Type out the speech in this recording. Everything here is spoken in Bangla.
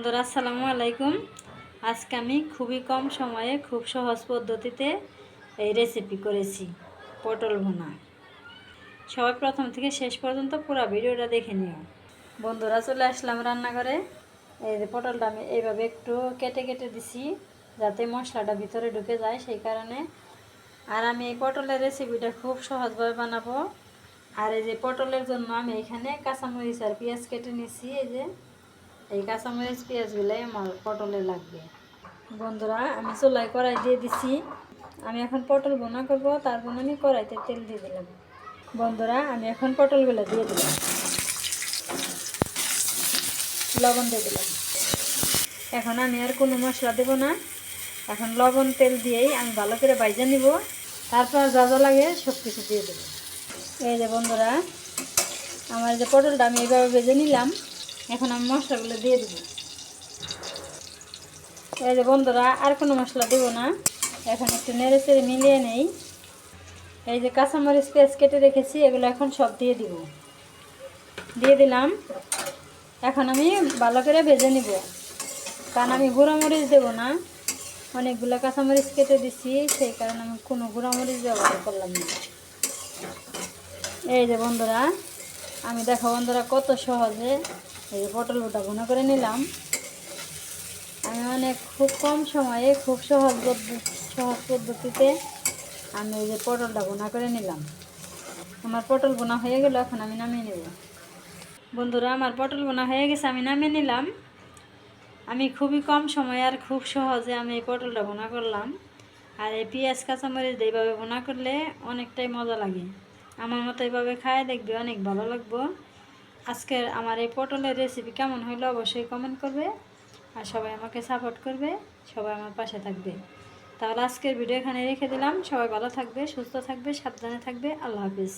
বন্ধুরা, আসসালামু আলাইকুম। আজকে আমি খুবই কম সময়ে, খুব সহজ পদ্ধতিতে এই রেসিপি করেছি, পটল ভুনা। সবাই প্রথম থেকে শেষ পর্যন্ত পুরো ভিডিওটা দেখে নিও। বন্ধুরা, চলে আসলাম রান্নাঘরে। এই যে পটলটা আমি এইভাবে একটু কেটে কেটে দিছি, যাতে মশলাটা ভিতরে ঢুকে যায়, সেই কারণে। আর আমি এই পটলের রেসিপিটা খুব সহজভাবে বানাবো। আর এই যে পটলের জন্য আমি এখানে কাঁচামরিচ আর পেঁয়াজ কেটে নিছি, এই যে। এই কাঁচামরিচ পেঁয়াজগুলাই আমার পটলে লাগবে। বন্ধুরা, আমি চুলাই কড়াই দিয়ে দিছি। আমি এখন পটল বোনা করব তার জন্য আমি কড়াইতে তেল দিয়ে দিলাম। বন্ধুরা, আমি এখন পটলগুলো দিয়ে দিলাম। লবণ দিয়ে দিলাম। এখন আমি আর কোনো মশলা দেবো না। এখন লবণ, তেল দিয়েই আমি ভালো করে বাইজা নিব। তারপর যা যা লাগে সব কিছু দিয়ে দেবো। এই যে বন্ধুরা, আমার যে পটলটা আমি এইভাবে বেজে নিলাম। এখন আমি মশলাগুলো দিয়ে দেবো। এই যে বন্ধুরা, আর কোনো মশলা দেবো না। এখন একটু নেড়ে চেড়ে মিলিয়ে নেই। এই যে কাঁচামরিচ পেঁয়াজ কেটে রেখেছি, এগুলো এখন সব দিয়ে দিব। দিয়ে দিলাম। এখন আমি ভালো করে ভেজে নিব। কারণ আমি গুঁড়ো মরিচ দেবো না। অনেকগুলো কাঁচামরিচ কেটে দিছি, সেই কারণে আমি কোনো গুঁড়ো মরিচ ব্যবহার করলাম না। এই যে বন্ধুরা, আমি দেখো বন্ধুরা কত সহজে এই যে পটল ওটা ভুনা করে নিলাম। আমি অনেক খুব কম সময়ে, খুব সহজ সহজ পদ্ধতিতে আমি ওই যে পটলটা ভুনা করে নিলাম। আমার পটল বোনা হয়ে গেল, এখন আমি নামিয়ে নেব। বন্ধুরা, আমার পটল বোনা হয়ে গেছে, আমি নামিয়ে নিলাম। আমি খুবই কম সময়ে আর খুব সহজে আমি এই পটলটা বোনা করলাম। আর এই পেঁয়াজ, কাঁচামরিচ এইভাবে বোনা করলে অনেকটাই মজা লাগে। আমার মতো এইভাবে খায় দেখবে অনেক ভালো লাগবো। আজকের আমার এই পটলের রেসিপি কেমন হইল অবশ্যই কমেন্ট করবে আর সবাই আমাকে সাপোর্ট করবে, সবাই আমার পাশে থাকবে। তাহলে আজকের ভিডিও এখানে রেখে দিলাম। সবাই ভালো থাকবে, সুস্থ থাকবে, সাবধানে থাকবে। আল্লাহ হাফিজ।